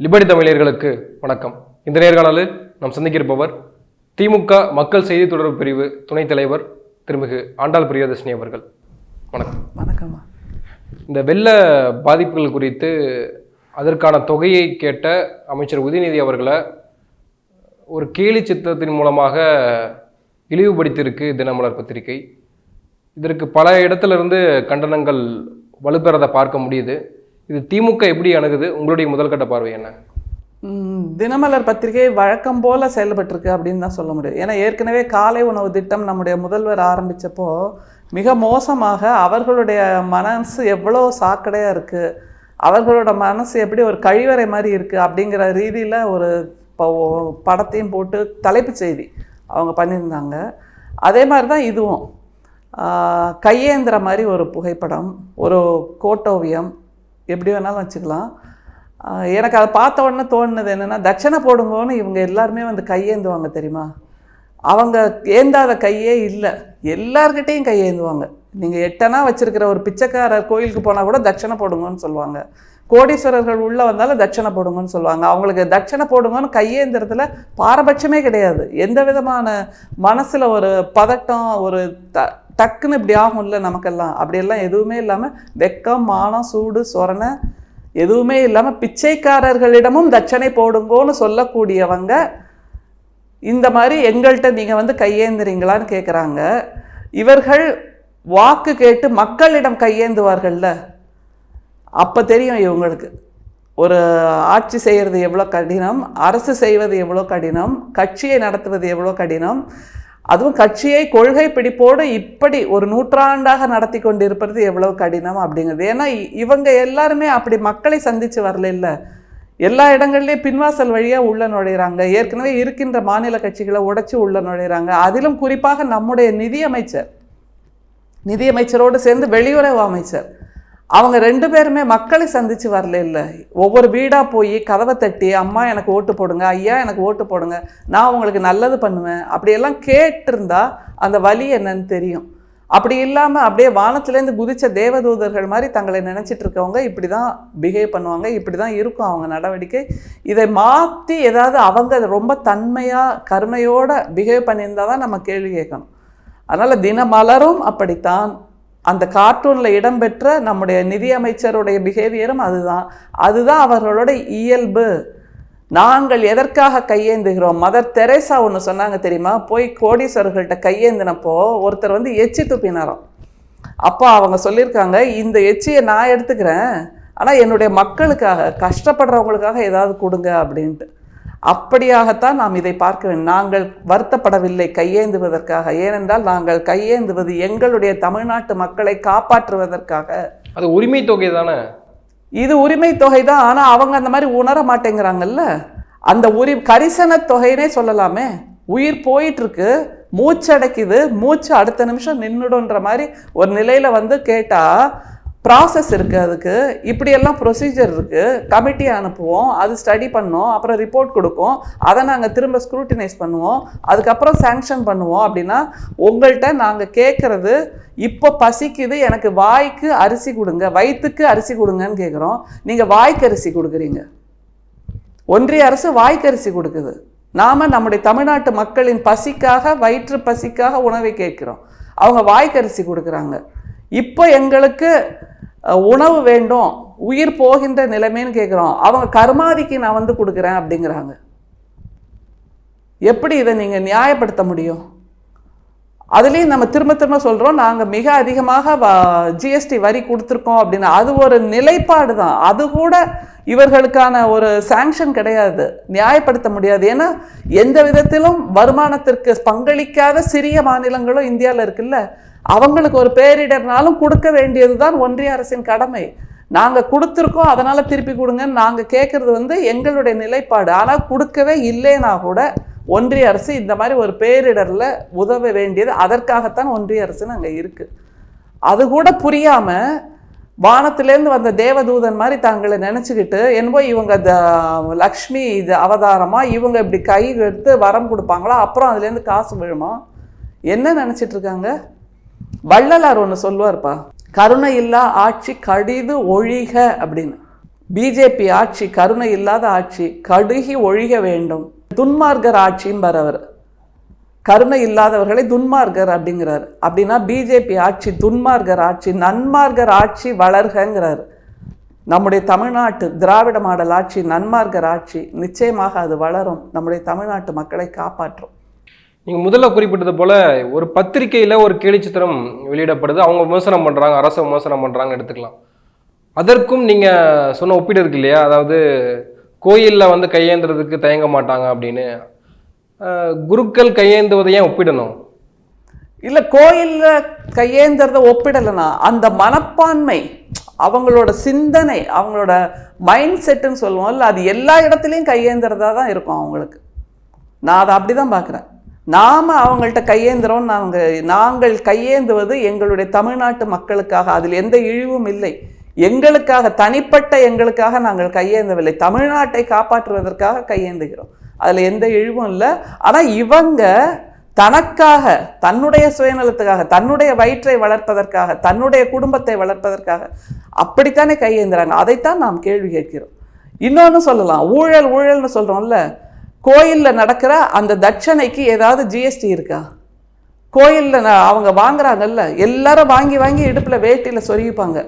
Liberty தமிழர்களுக்கு வணக்கம். இந்த நேர்காணலில் நாம் சந்திக்கிருப்பவர் திமுக மக்கள் செய்தி தொடர்பு பிரிவு துணைத் தலைவர் திருமிகு ஆண்டாள் பிரியதர்ஷினி அவர்கள். வணக்கம். வணக்கம்மா. இந்த வெள்ள பாதிப்புகள் குறித்து அதற்கான தொகையை கேட்ட அமைச்சர் உதயநிதி அவர்களை ஒரு கேலி சித்திரத்தின் மூலமாக இழிவுபடுத்தியிருக்கு தினமலர் பத்திரிகை. இதற்கு பல இடத்துல இருந்து கண்டனங்கள் வலுப்பெறதை பார்க்க முடியுது. இது திமுக எப்படி அணுகுது? உங்களுடைய முதல்கட்ட பார்வை என்ன? தினமலர் பத்திரிகை வழக்கம் போல செயல்பட்டிருக்கு அப்படின்னு தான் சொல்ல முடியும். ஏன்னா ஏற்கனவே காலை உணவு திட்டம் நம்முடைய முதல்வர் ஆரம்பித்தப்போ மிக மோசமாக அவர்களுடைய மனசு எவ்வளோ சாக்கடையாக இருக்குது அவர்களோட மனசு எப்படி ஒரு கழிவறை மாதிரி இருக்குது அப்படிங்கிற ரீதியில் ஒரு படத்தையும் போட்டு தலைப்புச் செய்தி அவங்க பண்ணியிருந்தாங்க. அதே மாதிரி தான் இதுவும் கையேந்திர மாதிரி ஒரு புகைப்படம் ஒரு கோட்டோவியம் எப்படி வேணாலும் வச்சுக்கலாம். எனக்கு அதை பார்த்த உடனே தோணுனது என்னென்னா தட்சணை போடுங்கன்னு இவங்க எல்லாருமே வந்து கையேந்துவாங்க தெரியுமா? அவங்க ஏந்தாத கையே இல்லை. எல்லார்கிட்டேயும் கையேந்துவாங்க. நீங்கள் எட்டனா வச்சுருக்கிற ஒரு பிச்சைக்காரர் கோயிலுக்கு போனால் கூட தட்சணை போடுங்கன்னு சொல்லுவாங்க. கோடீஸ்வரர்கள் உள்ளே வந்தாலும் தட்சணை போடுங்கன்னு சொல்லுவாங்க. அவங்களுக்கு தட்சணை போடுங்கன்னு கையேந்துறதுல பாரபட்சமே கிடையாது. எந்த விதமான மனசில் ஒரு பதட்டம் ஒரு த டக்குன்னு இப்படி ஆகும்ல நமக்கெல்லாம். அப்படியெல்லாம் எதுவுமே இல்லாமல் வெக்கம் மானம் சூடு சொரணை எதுவுமே இல்லாமல் பிச்சைக்காரர்களிடமும் தட்சணை போடுங்கோன்னு சொல்லக்கூடியவங்க இந்த மாதிரி எங்கள்கிட்ட நீங்கள் வந்து கையேந்துறீங்களான்னு கேட்குறாங்க இவர்கள் வாக்கு கேட்டு மக்களிடம் கையேந்துவார்கள்ல. அப்போ தெரியும் இவங்களுக்கு. ஒரு ஆட்சி செய்கிறது எவ்வளோ கடினம் அரசு செய்வது எவ்வளோ கடினம் கட்சியை நடத்துவது எவ்வளோ கடினம் அதுவும் கட்சியை கொள்கை பிடிப்போடு இப்படி ஒரு நூற்றாண்டாக நடத்தி கொண்டிருப்பது எவ்வளவு கடினம் அப்படிங்கிறது. ஏன்னா இவங்க எல்லாருமே அப்படி மக்களை சந்தித்து வரல இல்லை. எல்லா இடங்கள்லேயும் பின்வாசல் வழியாக உள்ள நுழையிறாங்க. ஏற்கனவே இருக்கின்ற மாநில கட்சிகளை உடைச்சி உள்ள நுழையிறாங்க. அதிலும் குறிப்பாக நம்முடைய நிதியமைச்சர் நிதியமைச்சரோடு சேர்ந்து வெளியுறவு அமைச்சர் அவங்க ரெண்டு பேருமே மக்களை சந்தித்து வரல இல்லை. ஒவ்வொரு வீடாக போய் கதவை தட்டி அம்மா எனக்கு ஓட்டு போடுங்க ஐயா எனக்கு ஓட்டு போடுங்க நான் உங்களுக்கு நல்லது பண்ணுவேன். அப்படியெல்லாம் கேட்டிருந்தா அந்த வலி என்னன்னு தெரியும். அப்படி இல்லாமல் அப்படியே வானத்துலேருந்து குதித்த தேவதூதர்கள் மாதிரி தங்களை நினச்சிட்டு இருக்கவங்க இப்படி தான் பிஹேவ் பண்ணுவாங்க இப்படி தான் இருக்கும் அவங்க நடவடிக்கை. இதை மாற்றி ஏதாவது அவங்க ரொம்ப தன்மையாக கருமையோடு பிஹேவ் பண்ணியிருந்தா தான் நம்ம கேள்வி கேட்கணும். அதனால் தினமலரும் அப்படித்தான் அந்த கார்ட்டூனில் இடம்பெற்ற நம்முடைய நிதியமைச்சருடைய பிஹேவியரும் அதுதான். அதுதான் அவர்களோட இயல்பு. நாங்கள் எதற்காக கையேந்துகிறோம்? மதர் தெரேசா ஒன்று சொன்னாங்க தெரியுமா? போய் கோடீஸ்வரர்கள்ட்ட கையேந்தினப்போ ஒருத்தர் வந்து எச்சி துப்பினாராம். அப்போ அவங்க சொல்லியிருக்காங்க இந்த எச்சியை நான் எடுத்துக்கிறேன் ஆனால் என்னுடைய மக்களுக்காக கஷ்டப்படுறவங்களுக்காக ஏதாவது கொடுங்க அப்படின்ட்டு. அப்படியாகத்தான் நாம் இதை பார்க்க வேண்டும். நாங்கள் வருத்தப்படவில்லை கையேந்துவதற்காக. ஏனென்றால் நாங்கள் கையேந்துவது எங்களுடைய தமிழ்நாட்டு மக்களை காப்பாற்றுவதற்காக. அது உரிமை தொகை தானே? இது உரிமை தொகை தான். ஆனால் அவங்க அந்த மாதிரி உணர மாட்டேங்கிறாங்கல்ல? அந்த உரி கரிசன தொகைனே சொல்லலாமே. உயிர் போயிட்டு இருக்கு மூச்சு அடைக்குது மூச்சு அடுத்த நிமிஷம் நின்றுடுன்ற மாதிரி ஒரு நிலையில் வந்து கேட்டால் ப்ராசஸ் இருக்குது அதுக்கு. இப்படியெல்லாம் ப்ரொசீஜர் இருக்குது கமிட்டி அனுப்புவோம். அது ஸ்டடி பண்ணோம். அப்புறம் ரிப்போர்ட் கொடுக்கும். அதை நாங்கள் திரும்ப ஸ்க்ரூட்டினைஸ் பண்ணுவோம். அதுக்கப்புறம் சேங்ஷன் பண்ணுவோம். அப்படின்னா உங்கள்கிட்ட நாங்கள் கேட்குறது இப்போ பசிக்குது. எனக்கு வாய்க்கு அரிசி கொடுங்க. வயிற்றுக்கு அரிசி கொடுங்கன்னு கேட்குறோம் நீங்கள் வாய்க்கு அரிசி கொடுக்குறீங்க. ஒன்றிய அரசு வாய்க்கரிசி கொடுக்குது. நாம் நம்முடைய தமிழ்நாட்டு மக்களின் பசிக்காக வயிற்று பசிக்காக உணவை கேட்குறோம். அவங்க வாய்க்கரிசி கொடுக்குறாங்க. இப்போ எங்களுக்கு உணவு வேண்டும் உயிர் போகின்ற நிலைமைன்னு கேட்குறோம் அவங்க கர்மாதிக்கு நான் வந்து கொடுக்குறேன் அப்படிங்கிறாங்க. எப்படி இதை நீங்கள் நியாயப்படுத்த முடியும்? அதுலேயும் நம்ம திரும்ப திரும்ப சொல்கிறோம் நாங்கள் மிக அதிகமாக ஜிஎஸ்டி வரி கொடுத்துருக்கோம் அப்படின்னு அது ஒரு நிலைப்பாடு தான். அது கூட இவர்களுக்கான ஒரு சாங்ஷன் கிடையாது. நியாயப்படுத்த முடியாது. ஏன்னா எந்த விதத்திலும் வருமானத்திற்கு பங்களிக்காத சிறிய மாநிலங்களும் இந்தியாவில் இருக்குல்ல. அவங்களுக்கு ஒரு பேரிடர்னாலும் கொடுக்க வேண்டியது தான் ஒன்றிய அரசின் கடமை. நாங்கள் கொடுத்துருக்கோம் அதனால் திருப்பி கொடுங்கன்னு நாங்கள் கேட்குறது வந்து எங்களுடைய நிலைப்பாடு. ஆனால் கொடுக்கவே இல்லைன்னா கூட ஒன்றிய அரசு இந்த மாதிரி ஒரு பேரிடரில் உதவ வேண்டியது அதற்காகத்தான் ஒன்றிய அரசுன்னு அங்கே இருக்குது அது கூட புரியாமல் வானத்திலேருந்து வந்த தேவதூதன் மாதிரி தாங்களை நினச்சிக்கிட்டு என்னவோ இவங்க த லக்ஷ்மி இது அவதாரமாக இவங்க இப்படி கை எடுத்து வரம் கொடுப்பாங்களா? அப்புறம் அதுலேருந்து காசு விழுமா? என்ன நினச்சிட்ருக்காங்க இருக்காங்க? வள்ளலார் ஒன்று சொல்லுவார்ப்பா கருணை இல்லா ஆட்சி கடிது ஒழிக அப்படின்னு. பிஜேபி ஆட்சி கருணை இல்லாத ஆட்சி கடுகி ஒழிக வேண்டும். துன்மார்கர் ஆட்சின்னு வரவர் கருணை இல்லாதவர்களை துன்மார்கர் அப்படிங்கிறார். அப்படின்னா பிஜேபி ஆட்சி துன்மார்கர் ஆட்சி நன்மார்கர் ஆட்சி வளர்கங்கிறார். நம்முடைய தமிழ்நாட்டு திராவிட மாடல் ஆட்சி நன்மார்கர் ஆட்சி நிச்சயமாக அது வளரும். நம்முடைய தமிழ்நாட்டு மக்களை காப்பாற்றும். நீங்கள் முதல்ல குறிப்பிட்டது போல ஒரு பத்திரிக்கையில் ஒரு கேலிச்சித்திரம் வெளியிடப்படுது. அவங்க விமர்சனம் பண்ணுறாங்க அரசை விமர்சனம் பண்ணுறாங்க எடுத்துக்கலாம். அதற்கும் நீங்கள் சொன்ன ஒப்பீடு இருக்கு இல்லையா? அதாவது கோயிலில் வந்து கையேந்துறதுக்கு தயங்க மாட்டாங்க அப்படின்னு. குருக்கள் கையேந்துவதை ஏன் ஒப்பிடணும்? இல்லை கோயிலில் கையேந்துறத ஒப்பிடலைனா அந்த மனப்பான்மை அவங்களோட சிந்தனை அவங்களோட மைண்ட் செட்டுன்னு சொல்லுவோம்ல அது எல்லா இடத்துலையும் கையேந்துறதா தான் இருக்கும் அவங்களுக்கு. நான் அதை அப்படி தான் பார்க்குறேன் நாம் அவங்கள்ட்ட கையேந்துறோம். நாங்கள் நாங்கள் கையேந்துவது எங்களுடைய தமிழ்நாட்டு மக்களுக்காக. அதில் எந்த இழிவும் இல்லை. எங்களுக்காக தனிப்பட்ட எங்களுக்காக நாங்கள் கையேந்தவில்லை. தமிழ்நாட்டை காப்பாற்றுவதற்காக கையேந்துகிறோம். அதில் எந்த இழிவும் இல்லை. ஆனால் இவங்க தனக்காக தன்னுடைய சுயநலத்துக்காக தன்னுடைய வயிற்றை வளர்ப்பதற்காக தன்னுடைய குடும்பத்தை வளர்ப்பதற்காக அப்படித்தானே கையேந்துறாங்க. அதைத்தான் நாம் கேள்வி கேட்கிறோம். இன்னொன்று சொல்லலாம். ஊழல் ஊழல்னு சொல்கிறோம்ல கோயிலில் நடக்கிற அந்த தட்சணைக்கு ஏதாவது ஜிஎஸ்டி இருக்கா? கோயிலில் அவங்க வாங்குறாங்கல்ல எல்லாரும் வாங்கி வாங்கி இடுப்பில் வேட்டியில் சொருகிப்பாங்க.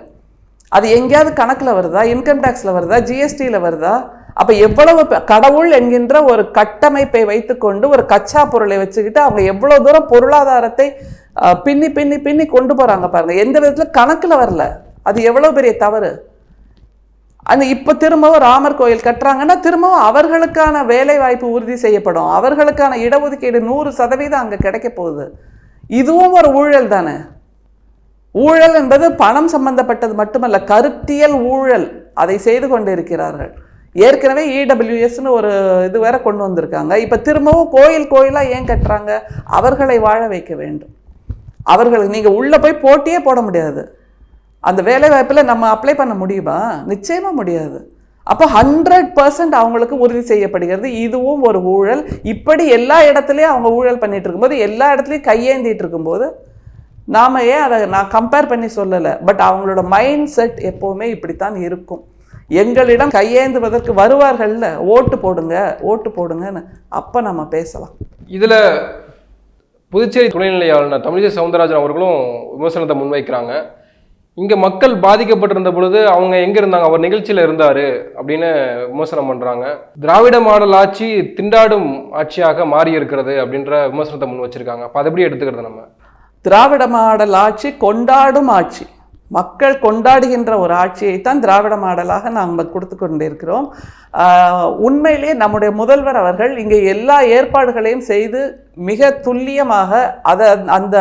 அது எங்கேயாவது கணக்கில் வருதா? இன்கம் டேக்ஸில் வருதா? ஜிஎஸ்டியில் வருதா? அப்போ எவ்வளவு கடவுள் என்கின்ற ஒரு கட்டமைப்பை வைத்துக்கொண்டு ஒரு கச்சா பொருளை வச்சுக்கிட்டு அவங்க எவ்வளோ தூரம் பொருளாதாரத்தை பின்னி பின்னி பின்னி கொண்டு போகிறாங்க பாருங்கள் எந்த விதத்தில் கணக்கில் வரல. அது எவ்வளோ பெரிய தவறு? அந்த இப்போ திரும்பவும் ராமர் கோயில் கட்டுறாங்கன்னா திரும்பவும் அவர்களுக்கான வேலை வாய்ப்பு உறுதி செய்யப்படும். அவர்களுக்கான இடஒதுக்கீடு நூறு சதவீதம் அங்கே கிடைக்க போகுது. இதுவும் ஒரு ஊழல் தானே? ஊழல் என்பது பணம் சம்பந்தப்பட்டது மட்டுமல்ல கருத்தியல் ஊழல் அதை செய்து கொண்டிருக்கிறார்கள். ஏற்கனவே இடபிள்யூஎஸ்னு ஒரு இது வேற கொண்டு வந்திருக்காங்க. இப்போ திரும்பவும் கோயில் கோயிலாக ஏன் கட்டுறாங்க? அவர்களை வாழ வைக்க வேண்டும். அவர்களுக்கு நீங்கள் உள்ளே போய் போட்டியே போட முடியாது. அந்த வேலைவாய்ப்பில் நம்ம அப்ளை பண்ண முடியுமா? நிச்சயமாக முடியாது. அப்போ ஹண்ட்ரட் பர்சன்ட் அவங்களுக்கு உறுதி செய்யப்படுகிறது. இதுவும் ஒரு ஊழல். இப்படி எல்லா இடத்துலையும் அவங்க ஊழல் பண்ணிகிட்டு இருக்கும்போது எல்லா இடத்துலையும் கையேந்திட்டு இருக்கும்போது நாம ஏன் அதை நான் கம்பேர் பண்ணி சொல்லலை? பட் அவங்களோட மைண்ட் செட் எப்போவுமே இப்படித்தான் இருக்கும். எங்களிடம் கையேந்துவதற்கு வருவார்கள்ல ஓட்டு போடுங்க ஓட்டு போடுங்கன்னு அப்போ நம்ம பேசலாம். இதில் புதுச்சேரி துணைநிலை ஆளுநர் தமிழிசை சவுந்தரராஜன் அவர்களும் விமர்சனத்தை முன்வைக்கிறாங்க. இங்கே மக்கள் பாதிக்கப்பட்டிருந்த பொழுது அவங்க எங்கே இருந்தாங்க? அவர் நிகழ்ச்சியில் இருந்தார் அப்படின்னு விமர்சனம் பண்ணுறாங்க திராவிட மாடல் ஆட்சி திண்டாடும் ஆட்சியாக மாறி இருக்கிறது அப்படின்ற விமர்சனத்தை முன் வச்சிருக்காங்க. அப்போ அதை எப்படி எடுத்துக்கிறது நம்ம? திராவிட மாடல் ஆட்சி கொண்டாடும் ஆட்சி. மக்கள் கொண்டாடுகின்ற ஒரு ஆட்சியைத்தான் திராவிட மாடலாக நாங்கள் கொடுத்து கொண்டிருக்கிறோம். உண்மையிலே நம்முடைய முதல்வர் அவர்கள் இங்கே எல்லா ஏற்பாடுகளையும் செய்து மிக துல்லியமாக அதை அந்த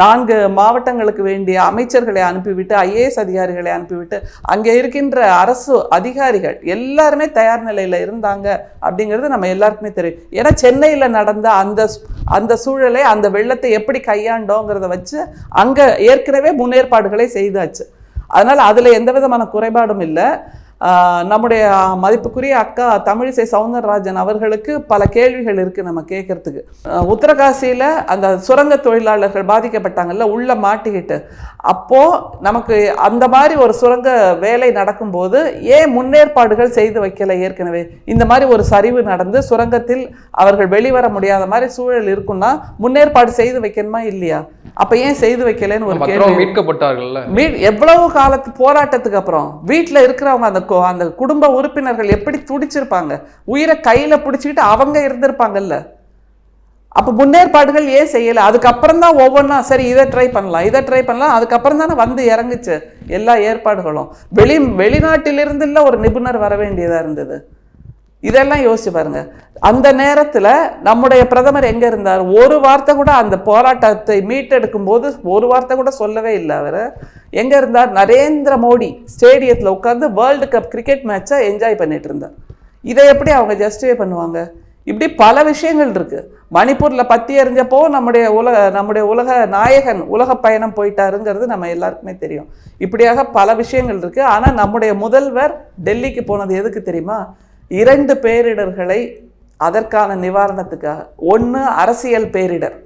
நான்கு மாவட்டங்களுக்கு வேண்டிய அமைச்சர்களை அனுப்பிவிட்டு ஐஏஎஸ் அதிகாரிகளை அனுப்பிவிட்டு அங்கே இருக்கின்ற அரசு அதிகாரிகள் எல்லாருமே தயார் நிலையில் இருந்தாங்க அப்படிங்கிறது நம்ம எல்லாருக்குமே தெரியும். ஏன்னா சென்னையில் நடந்த அந்த அந்த சூழலை அந்த வெள்ளத்தை எப்படி கையாண்டோங்கிறத வச்சு அங்கே ஏற்கனவே முன்னேற்பாடுகளை செய்தாச்சு. அதனால் அதில் எந்த விதமான குறைபாடும் இல்லை. நம்முடைய மதிப்புக்குரிய அக்கா தமிழிசை சவுந்தரராஜன் அவர்களுக்கு பல கேள்விகள் இருக்குது நம்ம கேட்கறதுக்கு உத்தரகாசியில் அந்த சுரங்க தொழிலாளர்கள் பாதிக்கப்பட்டாங்கல்ல உள்ள மாட்டிக்கிட்டு. அப்போது நமக்கு அந்த மாதிரி ஒரு சுரங்க வேலை நடக்கும்போது ஏன் முன்னேற்பாடுகள் செய்து வைக்கல ஏற்கனவே? இந்த மாதிரி ஒரு சரிவு நடந்து சுரங்கத்தில் அவர்கள் வெளிவர முடியாத மாதிரி சூழல் இருக்குன்னா முன்னேற்பாடு செய்து வைக்கணுமா இல்லையா? அப்போ ஏன் செய்து வைக்கலன்னு ஒரு கேள்வி. மற்றவங்க மீட்கப்பட்டார்கள்ல. மீ எவ்வளவு காலத்து போராட்டத்துக்கு அப்புறம் வீட்டில் இருக்கிறவங்க அந்த இருக்கோ அந்த குடும்ப உறுப்பினர்கள் எப்படி துடிச்சிருப்பாங்க? உயிரை கையில் பிடிச்சிக்கிட்டு அவங்க இருந்திருப்பாங்கல்ல. அப்போ முன்னேற்பாடுகள் ஏன் செய்யலை? அதுக்கப்புறம் தான் ஒவ்வொன்றா சரி இதை ட்ரை பண்ணலாம் இதை ட்ரை பண்ணலாம் அதுக்கப்புறம் தானே வந்து இறங்குச்சு எல்லா ஏற்பாடுகளும். வெளி வெளிநாட்டிலிருந்து இல்லை ஒரு நிபுணர் வர வேண்டியதாக இருந்தது. இதெல்லாம் யோசிச்சு பாருங்க. அந்த நேரத்தில் நம்முடைய பிரதமர் எங்கே இருந்தார்? ஒரு வார்த்தை கூட அந்த போராட்டத்தை மீட்டெடுக்கும் போது ஒரு வார்த்தை கூட சொல்லவே இல்லை அவர். எங்கே இருந்தார்? நரேந்திர மோடி ஸ்டேடியத்தில் உட்காந்து வேர்ல்டு கப் கிரிக்கெட் மேட்சை என்ஜாய் பண்ணிட்டு இருந்தார். இதை எப்படி அவங்க ஜஸ்டிஃபை பண்ணுவாங்க? இப்படி பல விஷயங்கள் இருக்குது மணிப்பூரில் பற்றி எறிஞ்சப்போ நம்முடைய உலக நம்முடைய உலக நாயகன் உலக பயணம் போயிட்டாருங்கிறது நம்ம எல்லாருக்குமே தெரியும். இப்படியாக பல விஷயங்கள் இருக்குது ஆனால் நம்முடைய முதல்வர் டெல்லிக்கு போனது எதுக்கு தெரியுமா? இரண்டு பேரிடர்களை அதற்கான நிவாரணத்துக்காக ஒன்று அரசியல் பேரிடர்.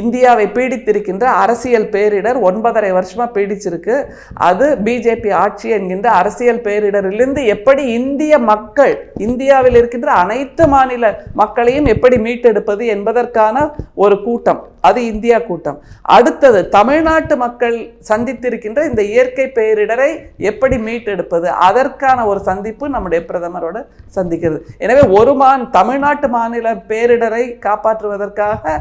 இந்தியாவை பீடித்திருக்கின்ற அரசியல் பேரிடர் ஒன்பதரை வருஷமாக பீடிச்சிருக்கு. அது பிஜேபி ஆட்சி என்கின்ற அரசியல் பேரிடரிலிருந்து எப்படி இந்திய மக்கள் இந்தியாவில் இருக்கின்ற அனைத்து மாநில மக்களையும் எப்படி மீட்டெடுப்பது என்பதற்கான ஒரு கூட்டம். அது இந்தியா கூட்டம். அடுத்தது தமிழ்நாட்டு மக்கள் சந்தித்திருக்கின்ற இந்த இயற்கை பேரிடரை எப்படி மீட்டெடுப்பது? அதற்கான ஒரு சந்திப்பு நம்முடைய பிரதமரோட சந்திக்கிறது. எனவே ஒரு மான் தமிழ்நாட்டு மாநில பேரிடரை காப்பாற்றுவதற்காக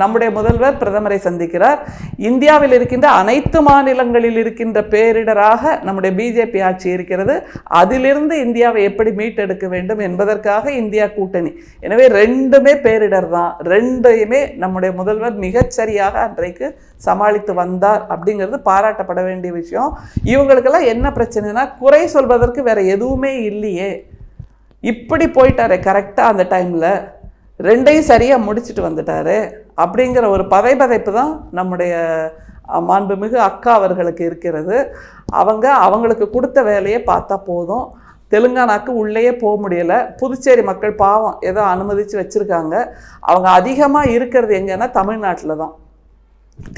நம்முடைய முதல்வர் பிரதமரை சந்திக்கிறார். இந்தியாவில் இருக்கின்ற அனைத்து மாநிலங்களில் இருக்கின்ற பேரிடராக நம்முடைய பிஜேபி ஆட்சி இருக்கிறது. அதிலிருந்து இந்தியாவை எப்படி மீட்டெடுக்க வேண்டும் என்பதற்காக இந்தியா கூட்டணி. எனவே ரெண்டுமே பேரிடர் தான். ரெண்டையுமே நம்முடைய முதல்வர் மிகச்சரியாக அன்றைக்கு சமாளித்து வந்தார் அப்படிங்கிறது பாராட்டப்பட வேண்டிய விஷயம். இவங்களுக்கெல்லாம் என்ன பிரச்சனைனா குறை சொல்வதற்கு வேற எதுவுமே இல்லையே. இப்படி போயிட்டாரே கரெக்டாக அந்த டைமில் ரெண்டையும் சரியாக முடிச்சுட்டு வந்துட்டாரு. அப்படிங்கிற ஒரு பதைபதைப்பு தான் நம்முடைய மாண்புமிகு அக்கா அவர்களுக்கு இருக்கிறது. அவங்க அவங்களுக்கு கொடுத்த வேலையை பார்த்தா போதும். தெலுங்கானாக்கு உள்ளேயே போக முடியலை. புதுச்சேரி மக்கள் பாவம் ஏதோ அனுமதித்து வச்சுருக்காங்க. அவங்க அதிகமாக இருக்கிறது எங்கன்னா தமிழ்நாட்டில் தான்.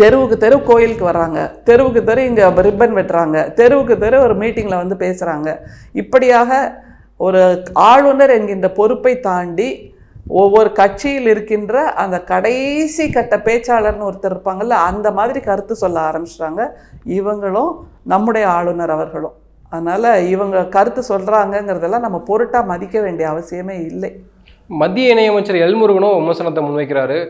தெருவுக்கு தெரு கோயிலுக்கு வர்றாங்க. தெருவுக்கு தெரு இங்கே ரிப்பன் வெட்டுறாங்க. தெருவுக்கு தெரு ஒரு மீட்டிங்கில் வந்து பேசுகிறாங்க இப்படியாக ஒரு ஆளுநர் என்கின்ற பொறுப்பை தாண்டி ஒவ்வொரு கட்சியில் இருக்கின்ற அந்த கடைசி கட்ட பேச்சாளர்னு ஒருத்தர் இருப்பாங்கல்ல அந்த மாதிரி கருத்து சொல்ல ஆரம்பிச்சிட்டாங்க. இவங்களும் நம்முடைய ஆளுநர் அவர்களும். அதனால் இவங்க கருத்து சொல்கிறாங்கங்கிறதெல்லாம் நம்ம பொருட்டாக மதிக்க வேண்டிய அவசியமே இல்லை. மத்திய இணையமைச்சர் எல்முருகனும் விமர்சனத்தை முன்வைக்கிறாரு.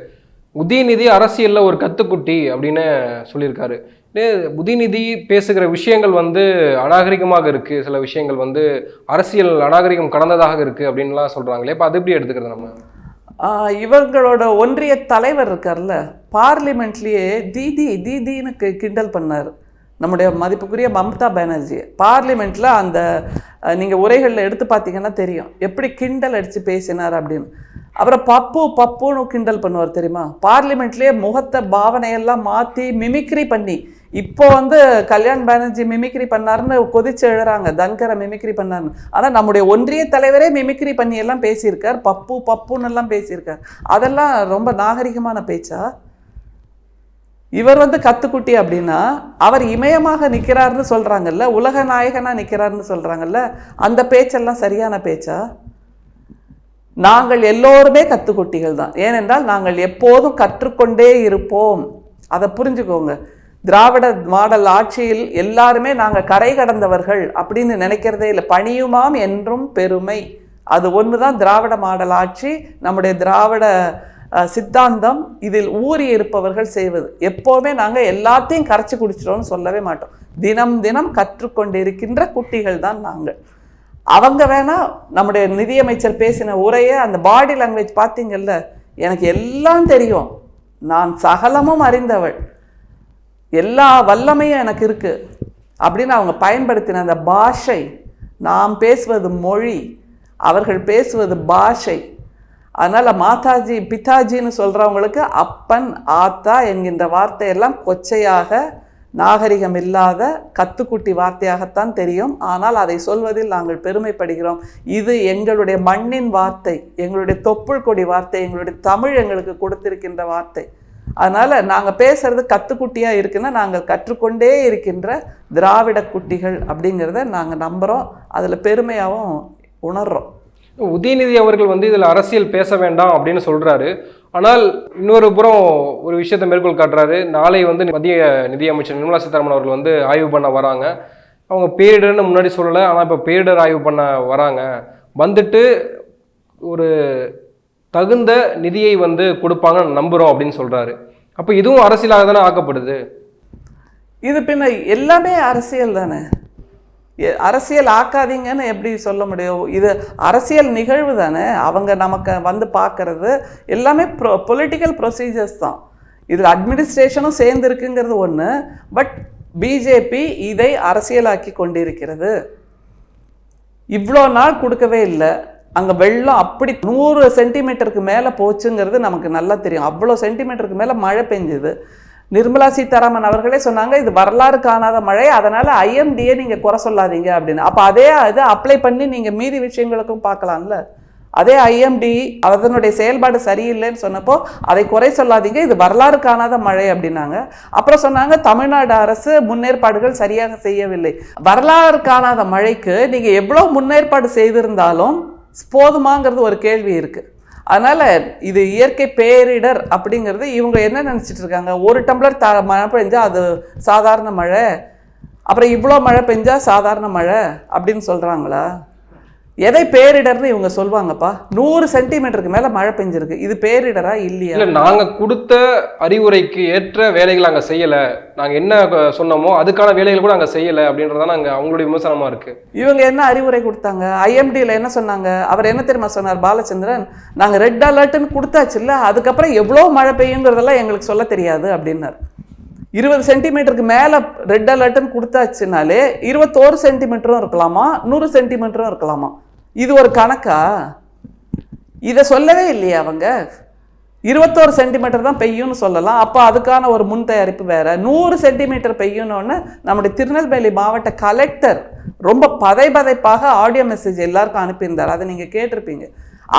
உதயநிதி அரசியலில் ஒரு கத்துக்குட்டி அப்படின்னு சொல்லியிருக்காரு. உதயநிதி பேசுகிற விஷயங்கள் வந்து அநாகரிகமாக இருக்கு. சில விஷயங்கள் வந்து அரசியல் அநாகரிகம் கடந்ததாக இருக்கு அப்படின்லாம் சொல்றாங்களே. இப்போ அது எப்படி எடுத்துக்கிறது நம்ம? ஆஹ் இவங்களோட ஒன்றிய தலைவர் இருக்கார்ல பார்லிமெண்ட்லேயே தீதி தீதின்னு கி- கிண்டல் பண்ணார். நம்முடைய மதிப்புக்குரிய மம்தா பானர்ஜி பார்லிமெண்ட்டில் அந்த நீங்கள் உரைகளில் எடுத்து பார்த்தீங்கன்னா தெரியும். எப்படி கிண்டல் அடித்து பேசினார் அப்படின்னு. அப்புறம் பப்பு பப்புன்னு கிண்டல் பண்ணுவார் தெரியுமா? பார்லிமெண்ட்லேயே முகத்தை பாவனையெல்லாம் மாற்றி மிமிக்ரி பண்ணி இப்போ வந்து கல்யாண் பானர்ஜி மிமிக்ரி பண்ணாருன்னு கொதிச்சு எழுறாங்க. தன்கரை மிமிக்ரி பண்ணாருன்னு. ஆனால் நம்முடைய ஒன்றிய தலைவரே மிமிக்ரி பண்ணி எல்லாம் பேசியிருக்கார். பப்பு பப்புன்னு எல்லாம் பேசியிருக்கார். அதெல்லாம் ரொம்ப நாகரிகமான பேச்சா? இவர் வந்து கத்துக்குட்டி அப்படின்னா அவர் இமயமாக நிற்கிறாருன்னு சொல்கிறாங்கல்ல உலக நாயகனாக நிற்கிறாருன்னு சொல்கிறாங்கல்ல அந்த பேச்செல்லாம் சரியான பேச்சா? நாங்கள் எல்லோருமே கத்துக்குட்டிகள் தான். ஏனென்றால் நாங்கள் எப்போதும் கற்றுக்கொண்டே இருப்போம். அதை புரிஞ்சுக்கோங்க. திராவிட மாடல் ஆட்சியில் எல்லாருமே நாங்கள் கரை கடந்தவர்கள் அப்படின்னு நினைக்கிறதே இல்லை. பணியுமாம் என்றும் பெருமை. அது ஒன்று தான் திராவிட மாடல் ஆட்சி நம்முடைய திராவிட சித்தாந்தம் இதில் ஊறி இருப்பவர்கள் செய்வது. எப்போவுமே நாங்கள் எல்லாத்தையும் கரைச்சி குடிச்சிட்டோம்னு சொல்லவே மாட்டோம். தினம் தினம் கற்றுக்கொண்டிருக்கின்ற குட்டிகள் தான் நாங்கள். அவங்க வேணா நம்முடைய நிதியமைச்சர் பேசின உரையை அந்த பாடி லாங்குவேஜ் பார்த்தீங்கல்ல எனக்கு எல்லாம் தெரியும். நான் சகலமும் அறிந்தவள். எல்லா வல்லமையும் எனக்கு இருக்குது அப்படின்னு அவங்க பயன்படுத்தின அந்த பாஷை நாம் பேசுவது மொழி அவர்கள் பேசுவது பாஷை. அதனால் மாதாஜி பிதாஜின்னு சொல்கிறவங்களுக்கு அப்பன் ஆத்தா என்கின்ற வார்த்தையெல்லாம் கொச்சையாக நாகரிகம் இல்லாத கத்துக்குட்டி வார்த்தையாகத்தான் தெரியும். ஆனால் அதை சொல்வதில் நாங்கள் பெருமைப்படுகிறோம். இது எங்களுடைய மண்ணின் வார்த்தை எங்களுடைய தொப்புள் கொடி வார்த்தை எங்களுடைய தமிழ் எங்களுக்கு கொடுத்திருக்கின்ற வார்த்தை. அதனால் நாங்கள் பேசுகிறது கத்துக்குட்டியாக இருக்குன்னா நாங்கள் கற்றுக்கொண்டே இருக்கின்ற திராவிட குட்டிகள் அப்படிங்கிறத நாங்கள் நம்புகிறோம் அதில் பெருமையாகவும் உணர்கிறோம் உதயநிதி அவர்கள் வந்து இதில் அரசியல் பேச வேண்டாம் அப்படின்னு சொல்கிறாரு ஆனால் இன்னொரு புறம் ஒரு விஷயத்தை மேற்கோள் காட்டுறாரு. நாளை வந்து மத்திய நிதியமைச்சர் நிர்மலா சீதாராமன் அவர்கள் வந்து ஆய்வு பண்ண வராங்க. அவங்க பேரிடர்னு முன்னாடி சொல்லலை ஆனால் இப்போ பேரிடர் ஆய்வு பண்ண வராங்க. வந்துட்டு ஒரு தகுந்த நிதியை வந்து கொடுப்பாங்கன்னு நம்புகிறோம் அப்படின்னு சொல்கிறாரு அப்போ இதுவும் அரசியலாக தானே ஆக்கப்படுது? இது பின்ன எல்லாமே அரசியல் தானே? எ- அரசியல் ஆக்காதீங்கன்னு எப்படி சொல்ல முடியும்? இது அரசியல் நிகழ்வு தானே? அவங்க நமக்கு வந்து பார்க்கறது எல்லாமே ப்ரொ பொலிட்டிக்கல் ப்ரொசீஜர்ஸ் தான். இதில் அட்மினிஸ்ட்ரேஷனும் சேர்ந்துருக்குங்கிறது ஒன்று பட் பிஜேபி இதை அரசியலாக்கி கொண்டிருக்கிறது. இவ்வளோ நாள் கொடுக்கவே இல்லை. அங்கே வெள்ளம் அப்படி நூறு சென்டிமீட்டருக்கு மேலே போச்சுங்கிறது நமக்கு நல்லா தெரியும். அவ்வளோ சென்டிமீட்டருக்கு மேலே மழை பெஞ்சுது. நிர்மலா சீதாராமன் அவர்களே சொன்னாங்க இது வரலாறு காணாத மழை அதனால் ஐஎம்டியை நீங்கள் குறை சொல்லாதீங்க அப்படின்னு. அப்போ அதே இது அப்ளை பண்ணி நீங்கள் மீதி விஷயங்களுக்கும் பார்க்கலாம்ல. அதே ஐஎம்டி அதனுடைய செயல்பாடு சரியில்லைன்னு சொன்னப்போ அதை குறை சொல்லாதீங்க இது வரலாறு காணாத மழை அப்படின்னாங்க. அப்புறம் சொன்னாங்க தமிழ்நாடு அரசு முன்னேற்பாடுகள் சரியாக செய்யவில்லை. வரலாறு காணாத மழைக்கு நீங்கள் எவ்வளோ முன்னேற்பாடு செய்திருந்தாலும் போதுமாங்கிறது ஒரு கேள்வி இருக்குது அதனால் இது இயற்கை பேரிடர் அப்படிங்கிறது இவங்க என்ன நினச்சிட்டு இருக்காங்க? ஒரு டம்ளர் த மழை பெஞ்சால் அது சாதாரண மழை அப்புறம் இவ்வளோ மழை பெஞ்சால் சாதாரண மழை அப்படின்னு சொல்கிறாங்களா எதை பேரிடர்னு இவங்க சொல்லுவாங்கப்பா நூறு சென்டிமீட்டருக்கு மேல மழை பெஞ்சிருக்கு. இது பேரிடரா இல்லையா? இல்ல நாங்க கொடுத்த அறிவுரைக்கு ஏற்ற வேலைகள் அங்க செய்யல. நாங்க என்ன சொன்னோமோ அதுக்கான வேலைகள் கூட அங்க செய்யல அப்படின்றதான் அங்க அவங்களுடைய விமர்சனமா இருக்கு. இவங்க என்ன அறிவுரை கொடுத்தாங்க? ஐஎம்டியில் என்ன சொன்னாங்க? அவர் என்ன தெரியுமா சொன்னார்? பாலச்சந்திரன் நாங்கள் ரெட் அலர்ட்னு கொடுத்தாச்சு இல்லை அதுக்கப்புறம் எவ்வளோ மழை பெய்யுங்கிறதெல்லாம் எங்களுக்கு சொல்ல தெரியாது அப்படின்னார். இருபது சென்டிமீட்டருக்கு மேலே ரெட் அலர்ட்னு கொடுத்தாச்சுனாலே இருபத்தோரு சென்டிமீட்டரும் இருக்கலாமா? நூறு சென்டிமீட்டரும் இருக்கலாமா? இது ஒரு கணக்கா? இதை சொல்லவே இல்லையா அவங்க. இருபத்தோரு சென்டிமீட்டர் தான் பெய்யும்னு சொல்லலாம். அப்போ அதுக்கான ஒரு முன் தயாரிப்பு வேறு. நூறு சென்டிமீட்டர் பெய்யணும்னு நம்முடைய திருநெல்வேலி மாவட்ட கலெக்டர் ரொம்ப பதை பதைப்பாக ஆடியோ மெசேஜ் எல்லாருக்கும் அனுப்பியிருந்தார். அதை நீங்கள் கேட்டிருப்பீங்க.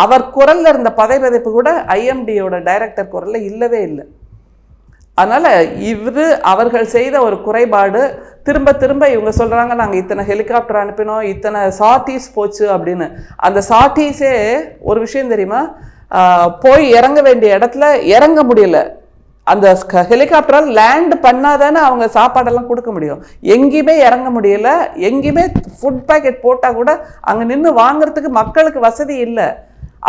அவர் குரலில் இருந்த பதை பதைப்பு கூட ஐஎம்டியோட டைரக்டர் குரலில் இல்லவே இல்லை. அதனால் இது அவர்கள் செய்த ஒரு குறைபாடு திரும்ப திரும்ப இவங்க சொல்கிறாங்க நாங்கள் இத்தனை ஹெலிகாப்டர் அனுப்பினோம் இத்தனை சாட்டீஸ் போச்சு அப்படின்னு. அந்த சாட்டீஸே ஒரு விஷயம் தெரியுமா? போய் இறங்க வேண்டிய இடத்துல இறங்க முடியல. அந்த ஹெலிகாப்டரால் லேண்ட் பண்ணாதானே அவங்க சாப்பாடெல்லாம் கொடுக்க முடியும். எங்கேயுமே இறங்க முடியல. எங்கேயுமே ஃபுட் பேக்கெட் போட்டால் கூட அங்கே நின்று வாங்குறதுக்கு மக்களுக்கு வசதி இல்லை.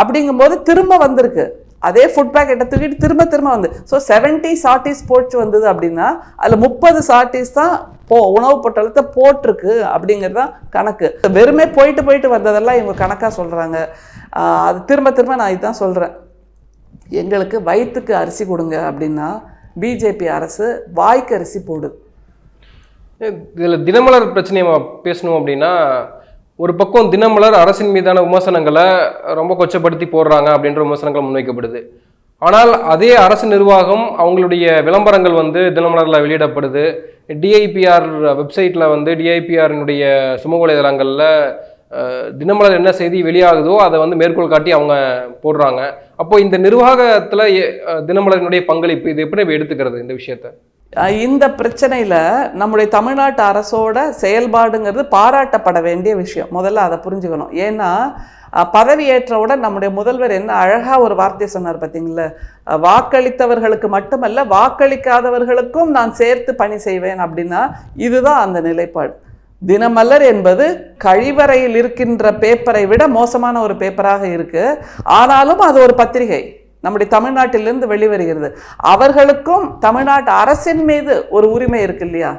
அப்படிங்கும்போது திரும்ப வந்திருக்கு. அதே ஃபுட் பேக்கெட்டை தூக்கிட்டு திரும்ப திரும்ப வந்து. ஸோ செவன்ட்டி சாட்டீஸ் போட்டு வந்தது அப்படின்னா அதில் முப்பது சாட்டீஸ் தான் போ உணவு பொட்டலத்தை போட்டிருக்கு அப்படிங்கிறது தான் கணக்கு. வெறுமே போயிட்டு போயிட்டு வந்ததெல்லாம் இவங்க கணக்காக சொல்கிறாங்க அது திரும்ப திரும்ப நான் இதுதான் சொல்கிறேன் எங்களுக்கு வயிற்றுக்கு அரிசி கொடுங்க அப்படின்னா பிஜேபி அரசு வாய்க்கு அரிசி போடுது இதில் தினமலர் பிரச்சனையை பேசணும் அப்படின்னா ஒரு பக்கம் தினமலர் அரசின் மீதான விமர்சனங்களை ரொம்ப கொச்சப்படுத்தி போடுறாங்க அப்படின்ற விமர்சனங்கள் முன்வைக்கப்படுது. ஆனால் அதே அரசு நிர்வாகம் அவங்களுடைய விளம்பரங்கள் வந்து தினமலரில் வெளியிடப்படுது. டிஐபிஆர் வெப்சைட்டில் வந்து டிஐபிஆரினுடைய சமூக வலைதளங்களில் தினமலர் என்ன செய்தி வெளியாகுதோ அதை வந்து மேற்கோள் காட்டி அவங்க போடுறாங்க. அப்போ இந்த நிர்வாகத்தில் தினமலரினுடைய பங்களிப்பு இது எப்படி எடுத்துக்கிறது இந்த விஷயத்த? இந்த பிரச்சனையில் நம்முடைய தமிழ்நாட்டு அரசோட செயல்பாடுங்கிறது பாராட்டப்பட வேண்டிய விஷயம். முதல்ல அதை புரிஞ்சுக்கணும். ஏன்னா பதவியேற்றவுடன் நம்முடைய முதல்வர் என்ன அழகாக ஒரு வார்த்தை சொன்னார் பார்த்தீங்களா? வாக்களித்தவர்களுக்கு மட்டுமல்ல வாக்களிக்காதவர்களுக்கும் நான் சேர்த்து பணி செய்வேன் அப்படின்னா இதுதான் அந்த நிலைப்பாடு. தினமலர் என்பது கழிவறையில் இருக்கின்ற பேப்பரை விட மோசமான ஒரு பேப்பராக இருக்கு. ஆனாலும் அது ஒரு பத்திரிகை. நம்முடைய தமிழ்நாட்டிலிருந்து வெளிவருகிறது. அவர்களுக்கும் தமிழ்நாட்டு அரசின் மீது ஒரு உரிமை இருக்கு இல்லையா?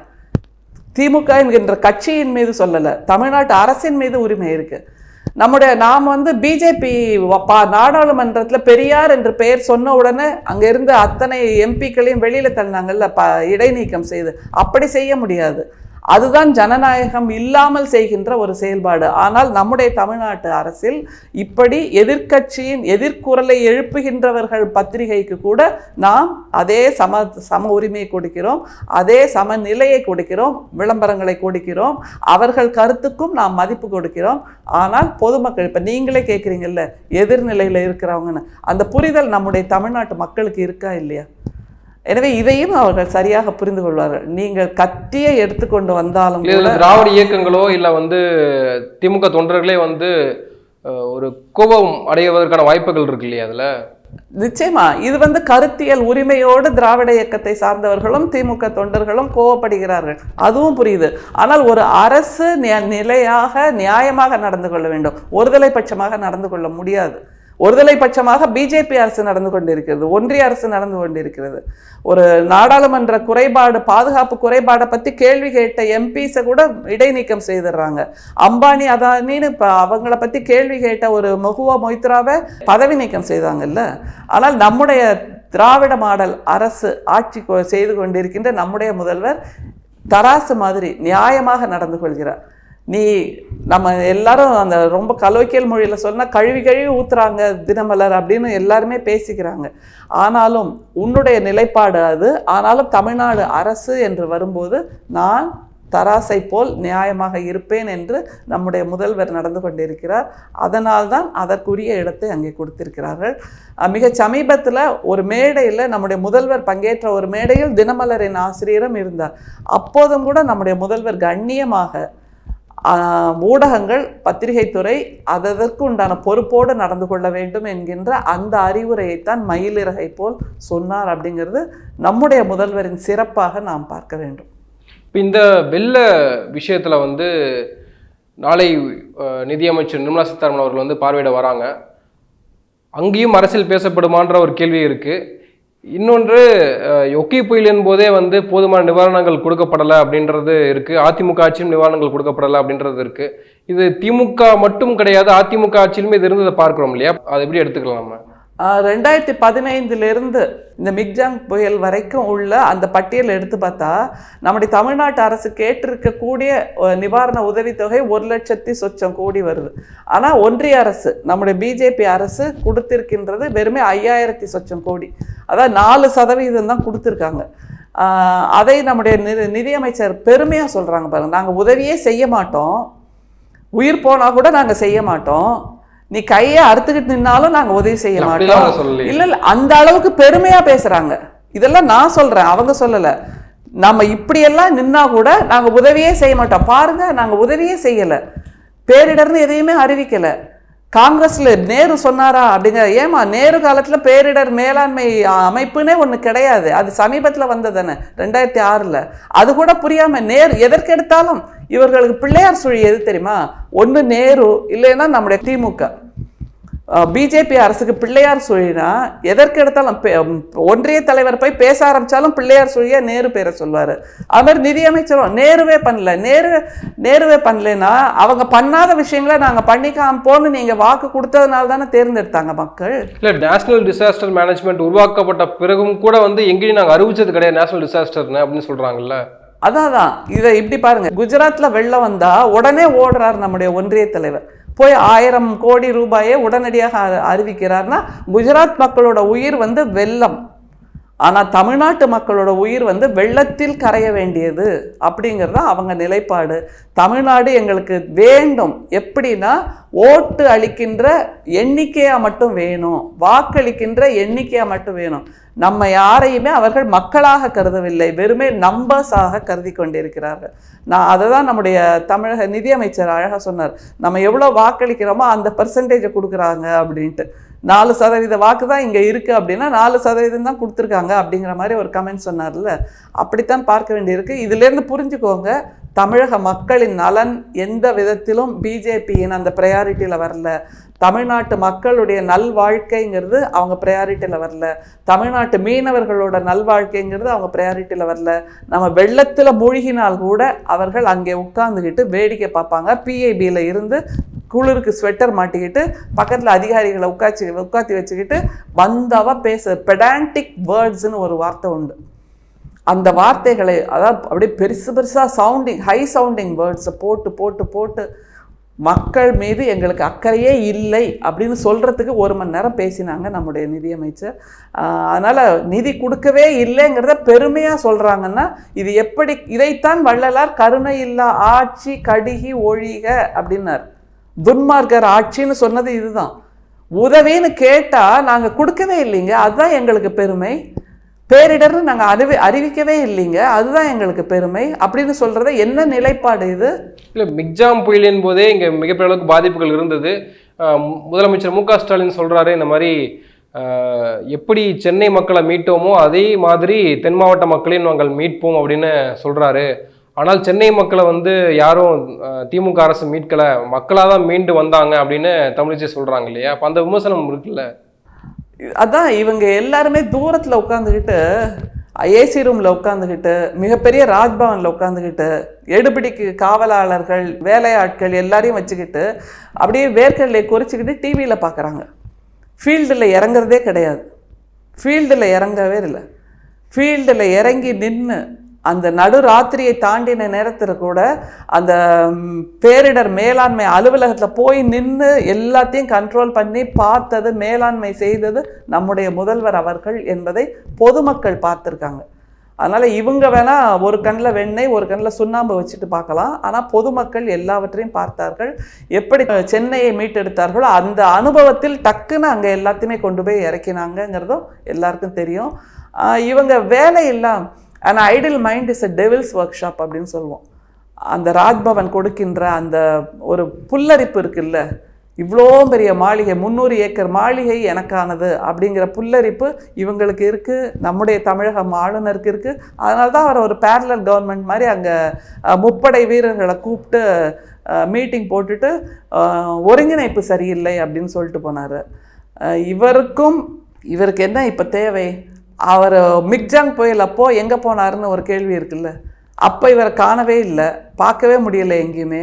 திமுக என்கின்ற கட்சியின் மீது சொல்லலை. தமிழ்நாட்டு அரசின் மீது உரிமை இருக்கு. நம்முடைய நாம் வந்து பிஜேபி நாடாளுமன்றத்தில் பெரியார் என்று பெயர் சொன்ன உடனே அங்கே இருந்த அத்தனை எம்பிக்களையும் வெளியில தள்ளினாங்கல்ல ப இடைநீக்கம் செய்து. அப்படி செய்ய முடியாது. அதுதான் ஜனநாயகம் இல்லாமல் செய்கின்ற ஒரு செயல்பாடு. ஆனால் நம்முடைய தமிழ்நாட்டு அரசில் இப்படி எதிர்க்கட்சியின் எதிர்குரலை எழுப்புகின்றவர்கள் பத்திரிகைக்கு கூட நாம் அதே சம சம உரிமையை கொடுக்கிறோம் அதே சமநிலையை கொடுக்கிறோம் விளம்பரங்களை கொடுக்கிறோம் அவர்கள் கருத்துக்கும் நாம் மதிப்பு கொடுக்கிறோம். ஆனால் பொதுமக்கள் இப்போ நீங்களே கேட்குறீங்கல்ல எதிர்நிலையில் இருக்கிறவங்கன்னு. அந்த புரிதல் நம்முடைய தமிழ்நாட்டு மக்களுக்கு இருக்கா இல்லையா? எனவே இதையும் அவர்கள் சரியாக புரிந்து கொள்வார்கள். நீங்கள் கத்தியை எடுத்துக்கொண்டு வந்தாலும் திராவிட இயக்கங்களோ இல்ல வந்து திமுக தொண்டர்களே வந்து ஒரு கோபம் அடைவதற்கான வாய்ப்புகள் இருக்கு இல்லையா அதுல? நிச்சயமா. இது வந்து கருத்தியல் உரிமையோடு திராவிட இயக்கத்தை சார்ந்தவர்களும் திமுக தொண்டர்களும் கோவப்படுகிறார்கள். அதுவும் புரியுது. ஆனால் ஒரு அரசு நிலையாக நியாயமாக நடந்து கொள்ள வேண்டும். ஒருதலை பட்சமாக நடந்து கொள்ள முடியாது. ஒருதலை பட்சமாக பிஜேபி அரசு நடந்து கொண்டிருக்கிறது ஒன்றிய அரசு நடந்து கொண்டிருக்கிறது. ஒரு நாடாளுமன்ற குறைபாடு பாதுகாப்பு குறைபாடை பற்றி கேள்வி கேட்ட எம்பிஸை கூட இடைநீக்கம் செய்திடுறாங்க அம்பானி அதானின்னு இப்போ அவங்கள பற்றி கேள்வி கேட்ட ஒரு மகுவா மொய்த்ராவை பதவி நீக்கம் செய்தாங்கல்ல. ஆனால் நம்முடைய திராவிட மாடல் அரசு ஆட்சி கொ- செய்து கொண்டிருக்கின்ற நம்முடைய முதல்வர் தராசு மாதிரி நியாயமாக நடந்து கொள்கிறார். நீ நம்ம எல்லாரும் அந்த ரொம்ப கலோக்கியல் மொழியில் சொன்னால் கழுவி கழுவி ஊத்துறாங்க தினமலர் அப்படின்னு எல்லாருமே பேசிக்கிறாங்க. ஆனாலும் உன்னுடைய நிலைப்பாடு அது. ஆனாலும் தமிழ்நாடு அரசு என்று வரும்போது நான் தராசை போல் நியாயமாக இருப்பேன் என்று நம்முடைய முதல்வர் நடந்து கொண்டிருக்கிறார். அதனால்தான் அதற்குரிய இடத்தை அங்கே கொடுத்திருக்கிறார்கள். மிக சமீபத்தில் ஒரு மேடையில் நம்முடைய முதல்வர் பங்கேற்ற ஒரு மேடையில் தினமலரின் ஆசிரியரும் இருந்தார். அப்போதும் கூட நம்முடைய முதல்வர் கண்ணியமாக ஊடகங்கள் பத்திரிகைத்துறை அதற்கு உண்டான பொறுப்போடு நடந்து கொள்ள வேண்டும் என்கின்ற அந்த அறிவுரையைத்தான் மயிலிறகை போல் சொன்னார் அப்படிங்கிறது நம்முடைய முதல்வரின் சிறப்பாக நாம் பார்க்க வேண்டும். இப்போ இந்த வெள்ள விஷயத்தில் வந்து நாளை நிதியமைச்சர் நிர்மலா சீதாராமன் அவர்கள் வந்து பார்வையிட வராங்க. அங்கேயும் அரசியல் பேசப்படுமான்ற ஒரு கேள்வி இருக்குது இன்னொன்று ஒக்கி புயலின் போதே வந்து போதுமான நிவாரணங்கள் கொடுக்கப்படலை அப்படின்றது இருக்குது அதிமுக ஆட்சியும் நிவாரணங்கள் கொடுக்கப்படலை அப்படின்றது இருக்குது இது திமுக மட்டும் கிடையாது அதிமுக ஆட்சியிலுமே இது இருந்ததை பார்க்குறோம் இல்லையா? அதை எப்படி எடுத்துக்கலாம் நம்ம? ரெண்டாயிரத்தி பதினைந்திலிருந்து இந்த மிக்ஜாங் புயல் வரைக்கும் உள்ள அந்த பட்டியல் எடுத்து பார்த்தா நம்முடைய தமிழ்நாட்டு அரசு கேட்டிருக்கக்கூடிய நிவாரண உதவித்தொகை ஒரு லட்சத்தி சொச்சம் கோடி வருது. ஆனால் ஒன்றிய அரசு நம்முடைய பிஜேபி அரசு கொடுத்திருக்கின்றது வெறுமே ஐயாயிரத்தி சொச்சம் கோடி. அதாவது நாலு சதவீதம் தான் கொடுத்துருக்காங்க. அதை நம்முடைய நிதி நிதியமைச்சர் பெருமையாக சொல்கிறாங்க பாருங்கள் நாங்கள் உதவியே செய்ய மாட்டோம். உயிர் போனால் கூட நாங்கள் செய்ய மாட்டோம். நீ கையை அறுத்துக்கிட்டு நின்னாலும் நாங்கள் உதவி செய்ய மாட்டோம். இல்ல இல்ல அந்த அளவுக்கு பெருமையா பேசுறாங்க. இதெல்லாம் நான் சொல்றேன் அவங்க சொல்லல. நம்ம இப்படியெல்லாம் நின்னா கூட நாங்க உதவியே செய்ய மாட்டோம். பாருங்க நாங்க உதவியே செய்யல. பேரிடர்னு எதையுமே அறிவிக்கல. காங்கிரஸில் நேரு சொன்னாரா அப்படிங்கிற ஏமா நேரு காலத்தில் பேரிடர் மேலாண்மை அமைப்புனே ஒன்று கிடையாது. அது சமீபத்தில் வந்ததானே ரெண்டாயிரத்தி ஆறில். அது கூட புரியாமல் நேரு எதற்கு எடுத்தாலும் இவர்களுக்கு பிள்ளையார் சுழி எது தெரியுமா? ஒன்று நேரு இல்லைன்னா நம்முடைய திமுக. பிஜேபி அரசுக்கு பிள்ளையார் சுழினா எதற்கு எடுத்தாலும் ஒன்றிய தலைவர் போய் பேச ஆரம்பிச்சாலும் பிள்ளையார் சுழியா நேரு பேரை சொல்வாரு. அது மாதிரி நிதியமைச்சரும் நேருவே பண்ணல. நேரு நேருவே பண்ணலைன்னா அவங்க பண்ணாத விஷயங்களை நாங்க பண்ணிக்காம போன்னு நீங்க வாக்கு கொடுத்ததுனால தானே தேர்ந்தெடுத்தாங்க மக்கள். இல்லை நேஷனல் டிசாஸ்டர் மேனேஜ்மெண்ட் உருவாக்கப்பட்ட பிறகும் கூட வந்து எங்கேயும் நாங்கள் அறிவிச்சது கிடையாது. நேஷனல் டிசாஸ்டர்னு அப்படின்னு சொல்றாங்கல்ல. அதான் அதான். இதை இப்படி பாருங்க. குஜராத்ல வெள்ளம் வந்தா உடனே ஓடுறார் நம்முடைய ஒன்றிய தலைவர். போய் ஆயிரம் கோடி ரூபாயை உடனடியாக அறிவிக்கிறார்னா குஜராத் மக்களோட உயிர் வந்து வெள்ளம். ஆனால் தமிழ்நாட்டு மக்களோட உயிர் வந்து வெள்ளத்தில் கரைய வேண்டியது அப்படிங்கிறது அவங்க நிலைப்பாடு. தமிழ்நாடு எங்களுக்கு வேண்டும். எப்படின்னா ஓட்டு அளிக்கின்ற எண்ணிக்கையாக மட்டும் வேணும். வாக்களிக்கின்ற எண்ணிக்கையாக மட்டும் வேணும். நம்ம யாரையுமே அவர்கள் மக்களாக கருதவில்லை. வெறுமே நம்பர்ஸாக கருதி கொண்டிருக்கிறார்கள். நான் அதை தான் நம்முடைய தமிழக நிதியமைச்சர் அழகாக சொன்னார். நம்ம எவ்வளோ வாக்களிக்கிறோமோ அந்த பர்சன்டேஜை கொடுக்குறாங்க அப்படின்ட்டு. நாலு சதவீத வாக்கு தான் இங்கே இருக்குது அப்படின்னா நாலு சதவீதம் தான் கொடுத்துருக்காங்க அப்படிங்கிற மாதிரி ஒரு கமெண்ட் சொன்னார்ல. அப்படித்தான் பார்க்க வேண்டியிருக்கு. இதுலேருந்து புரிஞ்சுக்கோங்க. தமிழக மக்களின் நலன் எந்த விதத்திலும் பிஜேபியின் அந்த ப்ரையாரிட்டியில் வரல. தமிழ்நாட்டு மக்களுடைய நல்வாழ்க்கைங்கிறது அவங்க ப்ரையாரிட்டியில் வரல. தமிழ்நாட்டு மீனவர்களோட நல்வாழ்க்கைங்கிறது அவங்க ப்ரையாரிட்டியில் வரல. நம்ம வெள்ளத்தில் மூழ்கினால் கூட அவர்கள் அங்கே உட்கார்ந்துக்கிட்டு வேடிக்கை பார்ப்பாங்க. பிஐபியில் இருந்து குளிருக்கு ஸ்வெட்டர் மாட்டிக்கிட்டு பக்கத்தில் அதிகாரிகளை உட்காச்சி உட்காத்தி வச்சுக்கிட்டு வந்தவா பேச. பெடாண்டிக் வேர்ட்ஸ்னு ஒரு வார்த்தை உண்டு. அந்த வார்த்தைகளை அதாவது அப்படியே பெருசு பெருசாக சவுண்டிங் ஹை சவுண்டிங் வேர்ட்ஸை போட்டு போட்டு போட்டு மக்கள் மீது எங்களுக்கு அக்கறையே இல்லை அப்படின்னு சொல்கிறதுக்கு ஒரு மணி நேரம் பேசினாங்க நம்முடைய நிதியமைச்சர். அதனால் நிதி கொடுக்கவே இல்லைங்கிறத பெருமையாக சொல்கிறாங்கன்னா இது எப்படி இதைத்தான் வள்ளலார் கருணை இல்லா ஆட்சி கடிகி ஒழிக அப்படின்னார். துன்மார்க்கர் ஆட்சின்னு சொன்னது இதுதான். உதவின்னு கேட்டால் நாங்கள் கொடுக்கவே இல்லைங்க. அதுதான் எங்களுக்கு பெருமை. பேரிடர்னு நாங்கள் அறிவி அறிவிக்கவே இல்லைங்க. அதுதான் எங்களுக்கு பெருமை. அப்படின்னு சொல்கிறத என்ன நிலைப்பாடு இது? இல்லை மிக்ஜாம் புயலின் போதே இங்கே மிகப்பெரிய அளவுக்கு பாதிப்புகள் இருந்தது. முதலமைச்சர் மு க ஸ்டாலின் சொல்கிறாரு இந்த மாதிரி எப்படி சென்னை மக்களை மீட்டோமோ அதே மாதிரி தென் மாவட்ட மக்களையும் நாங்கள் மீட்போம் அப்படின்னு சொல்கிறாரு ஆனால் சென்னை மக்களை வந்து யாரும் திமுக அரசு மீட்கலை. மக்களாக தான் மீண்டு வந்தாங்க அப்படின்னு தமிழிசை சொல்கிறாங்க இல்லையா? அப்போ அந்த விமர்சனம் இருக்குல்ல? அதான் இவங்க எல்லாருமே தூரத்தில் உட்காந்துக்கிட்டு ஏசி ரூமில் உட்காந்துக்கிட்டு மிகப்பெரிய ராஜ்பவனில் உட்காந்துக்கிட்டு எடுபிடிக்கு காவலாளர்கள் வேலையாட்கள் எல்லாரையும் வச்சுக்கிட்டு அப்படியே வேர்க்கடலை குறிச்சிக்கிட்டு டிவியில் பார்க்குறாங்க. ஃபீல்டில் இறங்குறதே கிடையாது. ஃபீல்டில் இறங்கவே இல்லை. ஃபீல்டில் இறங்கி நின்று அந்த நடு ராத்திரியை தாண்டின நேரத்தில் கூட அந்த பேரிடர் மேலாண்மை அலுவலகத்தில் போய் நின்று எல்லாத்தையும் கண்ட்ரோல் பண்ணி பார்த்தது மேலாண்மை செய்தது நம்முடைய முதல்வர் அவர்கள் என்பதை பொதுமக்கள் பார்த்துருக்காங்க. அதனால் இவங்க வேணால் ஒரு கண்ணில் வெண்ணெய் ஒரு கண்ணில் சுண்ணாம்பு வச்சுட்டு பார்க்கலாம். ஆனால் பொதுமக்கள் எல்லாவற்றையும் பார்த்தார்கள். எப்படி சென்னையை மீட்டெடுத்தார்களோ அந்த அனுபவத்தில் டக்குன்னு அங்கே எல்லாத்தையுமே கொண்டு போய் இறக்கினாங்கங்கிறதும் எல்லாருக்கும் தெரியும். இவங்க வேலையெல்லாம் and idle mind is a devil's workshop அப்படின்னு சொல்லுவோம் அந்த ராஜ்பவன் கொடுக்கின்ற அந்த ஒரு புல்லரிப்பு இருக்குல்ல இவ்வளோ பெரிய மாளிகை முந்நூறு ஏக்கர் மாளிகை எனக்கானது அப்படிங்கிற புல்லரிப்பு இவங்களுக்கு இருக்குது நம்முடைய தமிழகம் ஆளுநருக்கு இருக்குது அதனால தான் அவர் ஒரு பேரலர் கவர்மெண்ட் மாதிரி அங்கே முப்படை வீரர்களை கூப்பிட்டு மீட்டிங் போட்டுட்டு ஒருங்கிணைப்பு சரியில்லை அப்படின்னு சொல்லிட்டு போனார். இவருக்கும் இவருக்கு என்ன இப்போ தேவை? அவர் மிக்ஜாங் புயல் அப்போது எங்கே போனாருன்னு ஒரு கேள்வி இருக்குல்ல. அப்போ இவரை காணவே இல்லை பார்க்கவே முடியல எங்கேயுமே.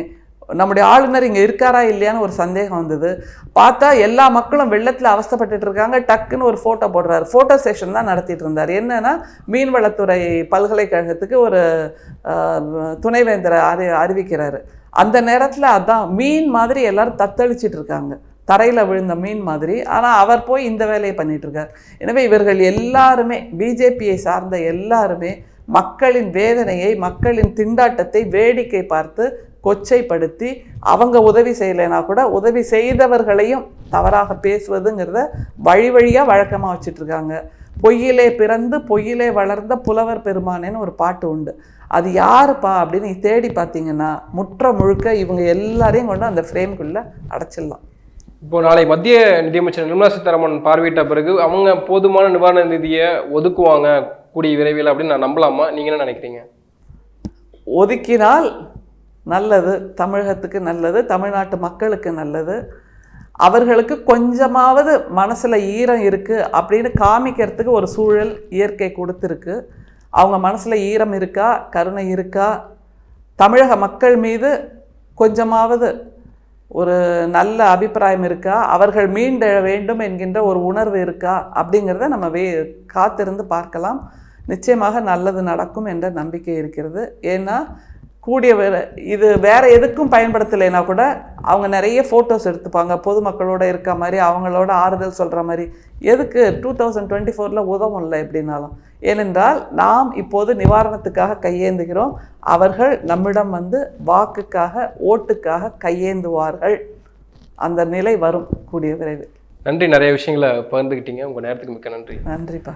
நம்முடைய ஆளுநர் இங்கே இருக்காரா இல்லையான்னு ஒரு சந்தேகம் வந்தது. பார்த்தா எல்லா மக்களும் வெள்ளத்தில் அவஸ்தப்பட்டுட்டு இருக்காங்க டக்குன்னு ஒரு ஃபோட்டோ போடுறாரு. ஃபோட்டோ செஷன் தான் நடத்திட்டு இருந்தார். என்னன்னா மீன்வளத்துறை பல்கலைக்கழகத்துக்கு ஒரு துணைவேந்தரை அறி அறிவிக்கிறாரு. அந்த நேரத்தில் அதான் மீன் மாதிரி எல்லாரும் தத்தளிச்சிட்டு இருக்காங்க. தரையில் விழுந்த மீன் மாதிரி. ஆனால் அவர் போய் இந்த வேலையை பண்ணிகிட்ருக்கார் இருக்கார். எனவே இவர்கள் எல்லாருமே பிஜேபியை சார்ந்த எல்லாருமே மக்களின் வேதனையை மக்களின் திண்டாட்டத்தை வேடிக்கை பார்த்து கொச்சைப்படுத்தி அவங்க உதவி செய்யலைனா கூட உதவி செய்தவர்களையும் தவறாக பேசுவதுங்கிறத வழி வழியாக வழக்கமாக வச்சிட்ருக்காங்க இருக்காங்க. பொய்யிலே பிறந்து பொய்யிலே வளர்ந்த புலவர் பெருமானேன்னு ஒரு பாட்டு உண்டு. அது யாருப்பா அப்படின்னு தேடி பார்த்தீங்கன்னா முற்ற முழுக்க இவங்க எல்லாரையும் கொண்டு அந்த ஃப்ரேம்குள்ளே அடைச்சிடலாம். இப்போ நாளை மத்திய நிதியமைச்சர் நிர்மலா சீதாராமன் பார்வையிட்ட பிறகு அவங்க போதுமான நிவாரண நிதியை ஒதுக்குவாங்க கூடிய விரைவில் அப்படின்னு நான் நம்பலாமா? நீங்க என்ன நினைக்கிறீங்க? ஒதுக்கினால் நல்லது தமிழகத்துக்கு நல்லது தமிழ்நாட்டு மக்களுக்கு நல்லது. அவர்களுக்கு கொஞ்சமாவது மனசில் ஈரம் இருக்குது அப்படின்னு காமிக்கிறதுக்கு ஒரு சூழல் இயற்கை கொடுத்துருக்கு. அவங்க மனசில் ஈரம் இருக்கா? கருணை இருக்கா? தமிழக மக்கள் மீது கொஞ்சமாவது ஒரு நல்ல அபிப்பிராயம் இருக்கா? அவர்கள் மீண்ட வேண்டும் என்கின்ற ஒரு உணர்வு இருக்கா? அப்படிங்கிறத நம்ம வே காத்திருந்து பார்க்கலாம். நிச்சயமாக நல்லது நடக்கும் என்ற நம்பிக்கை இருக்கிறது. ஏன்னா கூடிய இது வேற எதுக்கும் பயன்படுத்தலைன்னா கூட அவங்க நிறைய ஃபோட்டோஸ் எடுத்துப்பாங்க. பொதுமக்களோட இருக்க மாதிரி அவங்களோட ஆறுதல் சொல்கிற மாதிரி. எதுக்கு டூ தௌசண்ட் டுவெண்ட்டி ஃபோரில் உதவும்ல எப்படின்னாலும். ஏனென்றால் நாம் இப்போது நிவாரணத்துக்காக கையேந்துகிறோம். அவர்கள் நம்மிடம் வந்து வாக்குக்காக ஓட்டுக்காக கையேந்துவார்கள். அந்த நிலை வரும் கூடிய விரைவில். நன்றி. நிறைய விஷயங்களை பகிர்ந்துக்கிட்டீங்க உங்க நேரத்துக்கு மிக்க நன்றி. நன்றிப்பா.